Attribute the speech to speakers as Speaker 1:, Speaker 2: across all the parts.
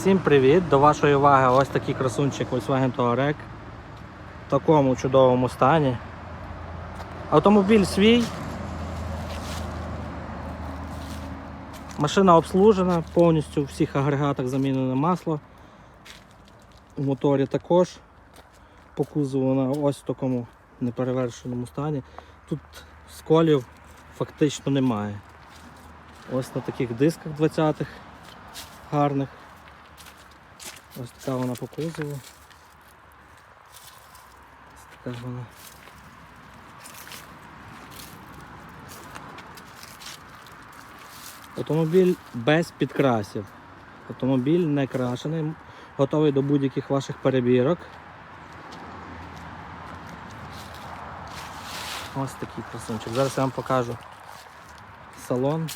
Speaker 1: Всім привіт! До вашої уваги ось такий красунчик Volkswagen Touareg в такому чудовому стані. Автомобіль свій. Машина обслужена, повністю у всіх агрегатах замінене масло. У моторі також по кузову вона ось в такому неперевершеному стані. Тут сколів фактично немає. Ось на таких дисках 20-х гарних. Ось така вона по кузову. Ось така вона. Автомобіль без підкрасів. Автомобіль не крашений, готовий до будь-яких ваших перебірок. Ось такий красунчик. Зараз я вам покажу салон.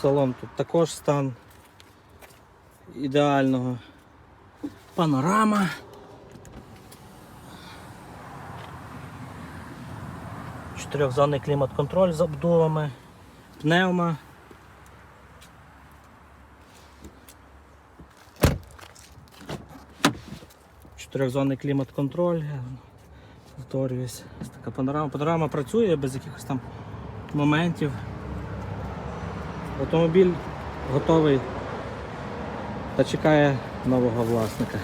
Speaker 1: Салон тут також стан ідеального. Панорама. Чотирьохзонний клімат-контроль з обдувами, пневма. Чотирьохзонний клімат-контроль. Повторююсь. Така панорама. Панорама працює без якихось там моментів. Автомобіль готовий та чекає нового власника.